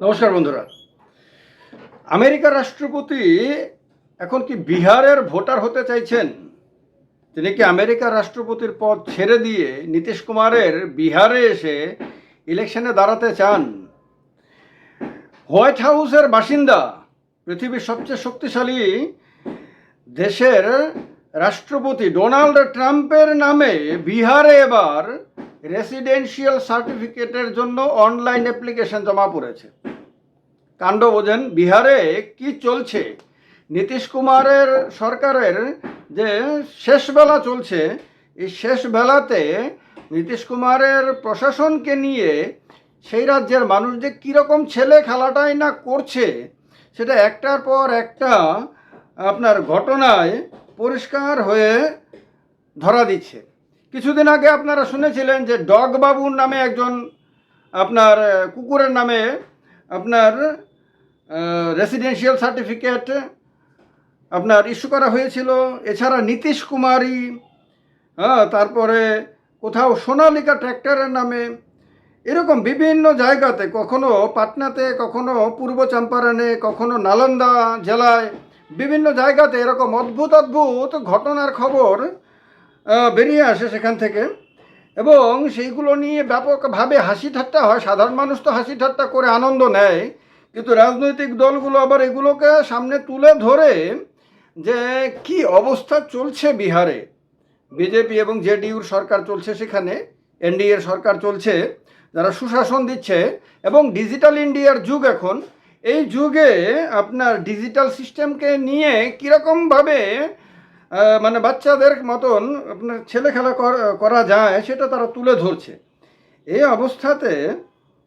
নমস্কার বন্ধুরা। আমেরিকার রাষ্ট্রপতি এখন কি বিহারের ভোটার হতে চাইছেন? তিনি কি আমেরিকার রাষ্ট্রপতির পদ ছেড়ে দিয়ে নীতিশ কুমারের বিহারে এসে ইলেকশনে দাঁড়াতে চান? হোয়াইট হাউসের বাসিন্দা, পৃথিবীর সবচেয়ে শক্তিশালী দেশের রাষ্ট্রপতি ডোনাল্ড ট্রাম্পের নামে বিহারে এবার রেসিডেন্সিয়াল সার্টিফিকেটের জন্য অনলাইন অ্যাপ্লিকেশন জমা পড়েছে। কাণ্ড বোঝেন, বিহারে কি চলছে? নীতিশ কুমারের সরকারের যে শেষ বেলা চলছে, এই শেষ বেলাতে নীতিশ কুমারের প্রশাসনকে নিয়ে সেই রাজ্যের মানুষ যে কীরকম ছেলে খেলাটাই না করছে, সেটা একটার পর একটা আপনার ঘটনায় পরিষ্কার হয়ে ধরা দিচ্ছে। কিছুদিন আগে আপনারা শুনেছিলেন যে ডগ বাবুর নামে একজন আপনার কুকুরের নামে আপনার রেসিডেন্সিয়াল সার্টিফিকেট আপনার ইস্যু করা হয়েছিল। এছাড়া নীতিশ কুমারী হ্যাঁ তারপরে কোথাও সোনালিকা ট্র্যাক্টরের নামে। এরকম বিভিন্ন জায়গাতে, কখনো পাটনাতে, কখনো পূর্ব চম্পারণে, কখনো নালন্দা জেলায়, বিভিন্ন জায়গাতে এরকম অদ্ভুত অদ্ভুত ঘটনার খবর বেরিয়ে আসে সেখান থেকে। এবং সেইগুলো নিয়ে ব্যাপকভাবে হাসি ঠাট্টা হয়। সাধারণ মানুষ তো হাসি ঠাট্টা করে আনন্দ নেয়। কিন্তু রাজনৈতিক দলগুলো আবার এগুলোকে সামনে তুলে ধরে যে কি অবস্থা চলছে বিহারে। বিজেপি এবং জেডিইউর সরকার চলছে সেখানে। এনডিএর সরকার চলছে। যারা সুশাসন দিচ্ছে। এবং ডিজিটাল ইন্ডিয়ার যুগ এখন। এই যুগে আপনার ডিজিটাল সিস্টেমকে নিয়ে কীরকমভাবে মানে বাচ্চাদের মতন আপনার ছেলে খেলা কর- যায়, সেটা তারা তুলে ধরছে। এই অবস্থাতে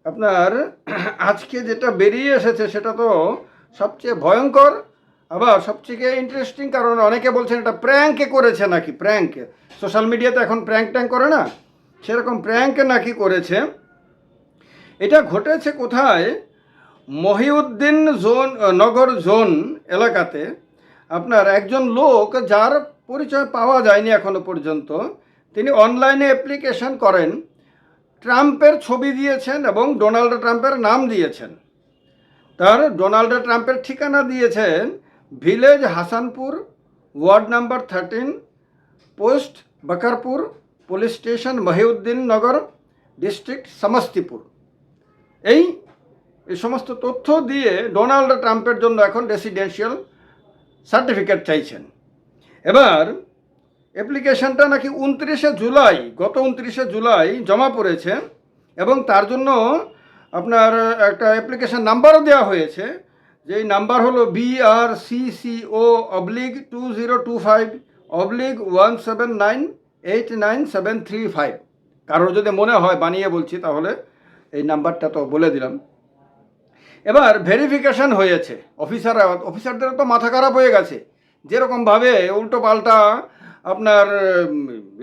আপনার আজকে যেটা বেরিয়ে এসেছে, সেটা তো সবচেয়ে ভয়ঙ্কর। আবার সবচেয়ে ইন্টারেস্টিং কারণ অনেকে বলছেন এটা প্র্যাঙ্কে করেছে নাকি প্র্যাঙ্ক সোশ্যাল মিডিয়াতে এখন প্র্যাঙ্ক ট্যাঙ্ক করে না? সেরকম প্র্যাঙ্কে নাকি করেছে। এটা ঘটেছে কোথায়? মহিউদ্দিন জোন, নগর জোন এলাকাতে। আপনার একজন লোক যার পরিচয় পাওয়া যায়নি এখনও পর্যন্ত, তিনি অনলাইনে অ্যাপ্লিকেশন করেন, ট্রাম্পের ছবি দিয়েছেন এবং ডোনাল্ড ট্রাম্পের নাম দিয়েছেন। তার ডোনাল্ড ট্রাম্পের ঠিকানা দিয়েছেন village Hasanpur, ward number thirteen post Bakarpur, police station Mohiuddin Nagar, district Samastipur. এই এই সমস্ত তথ্য দিয়ে ডোনাল্ড ট্রাম্পের জন্য এখন রেসিডেন্সিয়াল সার্টিফিকেট চাইছেন। এবার অ্যাপ্লিকেশনটা নাকি উনত্রিশে জুলাই, গত উনত্রিশে জুলাই জমা পড়েছে এবং তার জন্য আপনার একটা অ্যাপ্লিকেশন নাম্বারও দেওয়া হয়েছে। যেই নাম্বার হলো B R C C O oblique two zero two five oblique one seven nine eight nine seven three five কারোর যদি মনে হয় বানিয়ে বলছি তাহলে এই নাম্বারটা তো বলে দিলাম। এবার ভেরিফিকেশন হয়েছে। অফিসাররা অফিসারদের তো মাথা খারাপ হয়ে গেছে। যেরকমভাবে উল্টো পাল্টা আপনার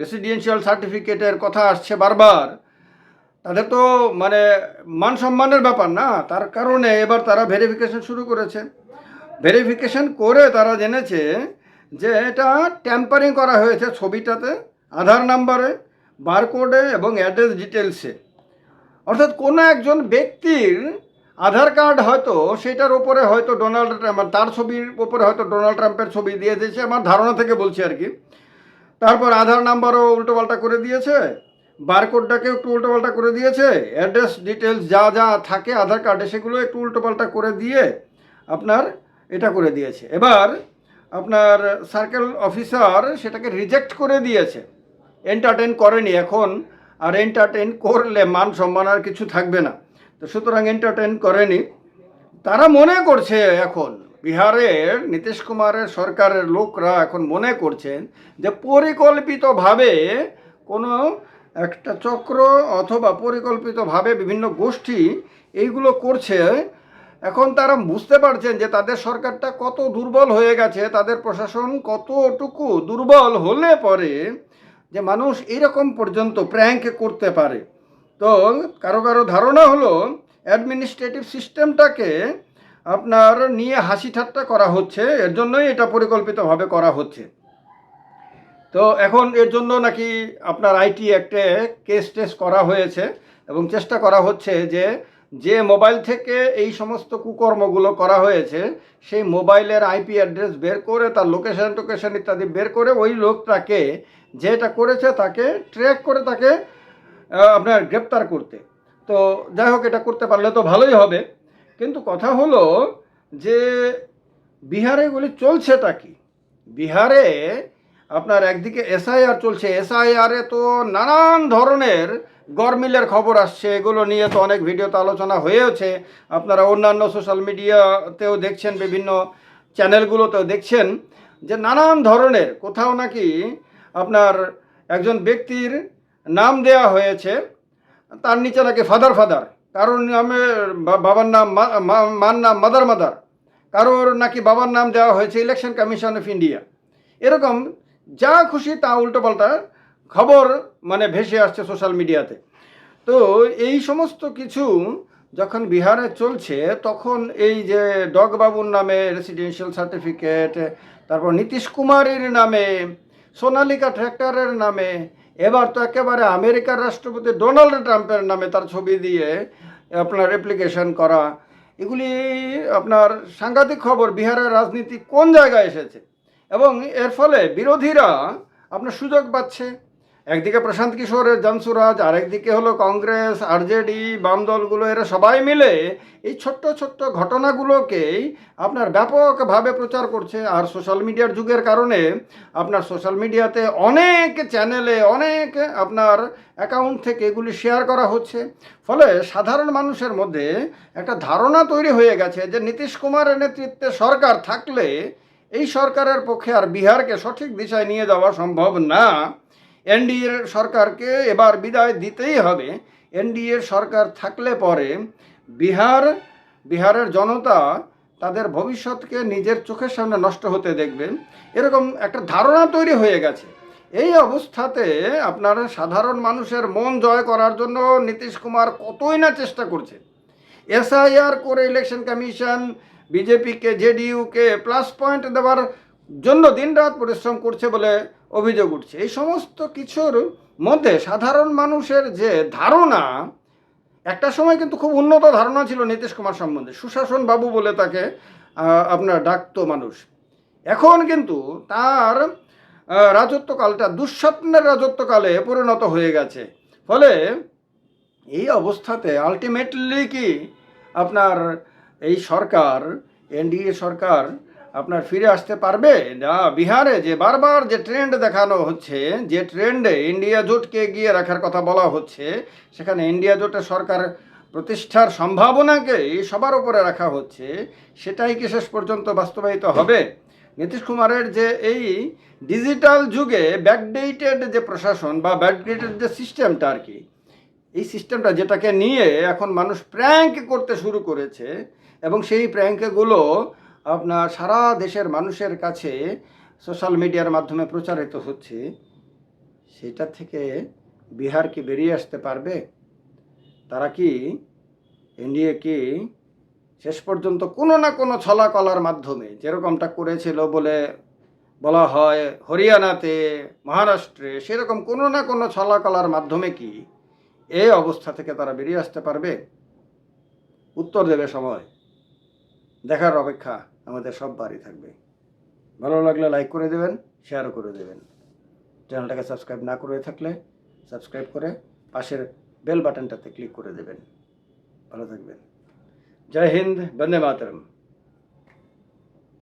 রেসিডেন্সিয়াল সার্টিফিকেটের কথা আসছে বারবার, তাদের তো মানে মান সম্মানের ব্যাপার না, তার কারণে এবার তারা ভেরিফিকেশন শুরু করেছে। ভেরিফিকেশন করে তারা জেনেছে যে এটা ট্যাম্পারিং করা হয়েছে ছবিটাতে, আধার নাম্বারে বারকোডে এবং অ্যাড্রেস ডিটেলসে অর্থাৎ কোনো একজন ব্যক্তির আধার কার্ড হয়তো সেটার ওপরে হয়তো ডোনাল্ড ট্রাম্প তার ছবির ওপরে হয়তো ডোনাল্ড ট্রাম্পের ছবি দিয়ে দিয়েছে, আমার ধারণা থেকে বলছি আর কি। তারপর আধার নাম্বারও উল্টোপাল্টা করে দিয়েছে বারকোডটাকে একটু উল্টোপাল্টা করে দিয়েছে, অ্যাড্রেস ডিটেলস যা যা থাকে আধার কার্ডে সেগুলো একটু উল্টোপাল্টা করে দিয়ে আপনার এটা করে দিয়েছে। এবার আপনার সার্কেল অফিসার সেটাকে রিজেক্ট করে দিয়েছে এন্টারটেন করেনি এখন, আর এন্টারটেন করলে মান সম্মান আর কিছু থাকবে না। তো সুতরাং এন্টারটেন করেনি। তারা মনে করছে এখন, বিহারের নীতিশ কুমারের সরকারের লোকরা এখন মনে করছেন যে পরিকল্পিতভাবে কোনো একটা চক্র অথবা পরিকল্পিতভাবে বিভিন্ন গোষ্ঠী এইগুলো করছে। এখন তারা বুঝতে পারছেন যে তাদের সরকারটা কত দুর্বল হয়ে গেছে, তাদের প্রশাসন কতটুকু দুর্বল হলে পরে যে মানুষ এরকম পর্যন্ত প্র্যাঙ্ক করতে পারে। তো কারও কারও ধারণা হলো অ্যাডমিনিস্ট্রেটিভ সিস্টেমটাকে আপনার নিয়ে হাসি ঠাট্টা করা হচ্ছে, এর জন্যই এটা পরিকল্পিতভাবে করা হচ্ছে। তো এখন এর জন্য নাকি আপনার আইটি অ্যাক্টে কেস টেস করা হয়েছে এবং চেষ্টা করা হচ্ছে যে যে মোবাইল থেকে এই সমস্ত কুকর্মগুলো করা হয়েছে, সেই মোবাইলের আইপি অ্যাড্রেস বের করে, তার লোকেশন টোকেশন ইত্যাদি বের করে ওই লোকটাকে, যেটা করেছে তাকে ট্র্যাক করে তাকে আপনার গ্রেপ্তার করতে। তো যাই হোক, এটা করতে পারলে তো ভালোই হবে। কিন্তু কথা হলো যে, বিহারে এগুলি চলছেটা কি? বিহারে আপনার একদিকে এসআইআর চলছে। এসআইআরে তো নানান ধরনের গরমিলের খবর আসছে। এগুলো নিয়ে তো অনেক ভিডিওতে আলোচনা হয়েওছে। আপনারা অন্যান্য সোশ্যাল মিডিয়াতেও দেখছেন, বিভিন্ন চ্যানেলগুলোতেও দেখছেন যে, নানান ধরনের কোথাও নাকি আপনার একজন ব্যক্তির নাম দেয়া হয়েছে, তার নিচে নাকি ফাদার ফাদার। কারোর নামে বাবার নাম মার নাম মাদার মাদার। কারোর নাকি বাবার নাম দেওয়া হয়েছে ইলেকশন কমিশন অফ ইন্ডিয়া। এরকম যা খুশি তা উল্টোপাল্টা খবর মানে ভেসে আসছে সোশ্যাল মিডিয়াতে। তো এই সমস্ত কিছু যখন বিহারে চলছে, তখন এই যে ডগবাবুর নামে রেসিডেন্সিয়াল সার্টিফিকেট তারপর নীতিশ কুমারের নামে, সোনালিকা ট্র্যাক্টরের নামে এবার তো একেবারে আমেরিকার রাষ্ট্রপতি ডোনাল্ড ট্রাম্পের নামে তার ছবি দিয়ে আপনার অ্যাপ্লিকেশন করা, এগুলি আপনার সাংঘাতিক খবর। বিহারের রাজনীতি কোন জায়গায় এসেছে? এবং এর ফলে বিরোধীরা আপনার সুযোগ পাচ্ছে। একদিকে প্রশান্ত কিশোরের জানসুরাজ, আরেকদিকে হলো কংগ্রেস, আরজেডি বাম দলগুলো এরা সবাই মিলে এই ছোট্ট ছোট্ট ঘটনাগুলোকেই আপনার ব্যাপকভাবে প্রচার করছে। আর সোশ্যাল মিডিয়ার যুগের কারণে আপনার সোশ্যাল মিডিয়াতে অনেক চ্যানেলে অনেক আপনার অ্যাকাউন্ট থেকে এগুলি শেয়ার করা হচ্ছে। ফলে সাধারণ মানুষের মধ্যে একটা ধারণা তৈরি হয়ে গেছে যে নীতিশ কুমারের নেতৃত্বে সরকার থাকলে এই সরকারের পক্ষে আর বিহারকে সঠিক দিশায় নিয়ে যাওয়া সম্ভব না। এনডিএর সরকারকে এবার বিদায় দিতেই হবে। এনডিএর সরকার থাকলে পরে বিহার, বিহারের জনতা তাদের ভবিষ্যৎকে নিজের চোখের সামনে নষ্ট হতে দেখবে এরকম একটা ধারণা তৈরি হয়ে গেছে। এই অবস্থাতে আপনার সাধারণ মানুষের মন জয় করার জন্য নীতিশ কুমার কতই না চেষ্টা করছে। এসআইআর করে ইলেকশন কমিশন, বিজেপিকে জেডিইউকে প্লাস পয়েন্ট দেওয়ার জন্য দিনরাত পরিশ্রম করছে বলে অভিযোগ উঠছে। এই সমস্ত কিছুর মধ্যে সাধারণ মানুষের যে ধারণা, একটা সময় কিন্তু খুব উন্নত ধারণা ছিল নীতিশ কুমার সম্বন্ধে। সুশাসন বাবু বলে তাকে আপনার ডাকতো মানুষ। এখন কিন্তু তার রাজত্বকালটা দুঃস্বপ্নের রাজত্বকালে পরিণত হয়ে গেছে। ফলে এই অবস্থাতে আলটিমেটলি কি আপনার এই সরকার, এনডিএ সরকার আপনার ফিরে আসতে পারবে? না, বিহারে যে বারবার যে ট্রেন্ড দেখানো হচ্ছে, যে ট্রেন্ডে ইন্ডিয়া জোটকে এগিয়ে রাখার কথা বলা হচ্ছে, সেখানে ইন্ডিয়া জোটের সরকার প্রতিষ্ঠার সম্ভাবনাকেই সবার উপরে রাখা হচ্ছে, সেটাই কি শেষ পর্যন্ত বাস্তবায়িত হবে? নীতিশ কুমারের যে এই ডিজিটাল যুগে ব্যাকডেটেড যে প্রশাসন বা ব্যাকডেটেড যে সিস্টেমটা আর কি, এই সিস্টেমটা যেটাকে নিয়ে এখন মানুষ প্র্যাঙ্ক করতে শুরু করেছে, এবং সেই প্র্যাঙ্কগুলো আপনার সারা দেশের মানুষের কাছে সোশ্যাল মিডিয়ার মাধ্যমে প্রচারিত হচ্ছে, সেটা থেকে বিহার কি বেরিয়ে আসতে পারবে? তারা কি এনডিএ কি শেষ পর্যন্ত কোনো না কোনো ছলা কলার মাধ্যমে, যেরকমটা করেছিল বলে বলা হয় হরিয়ানাতে, মহারাষ্ট্রে, সেরকম কোনো না কোনো ছলা কলার মাধ্যমে কি এই অবস্থা থেকে তারা বেরিয়ে আসতে পারবে? উত্তর দেবে সময়। দেখার অপেক্ষা। আমাদের সব বাড়ি থাকবে। ভালো লাগলে লাইক করে দেবেন শেয়ারও করে দেবেন। চ্যানেলটাকে সাবস্ক্রাইব না করে থাকলে সাবস্ক্রাইব করে পাশের বেল বাটনটাতে ক্লিক করে দেবেন। ভালো থাকবেন। জয় হিন্দ, বন্দে মাতরম।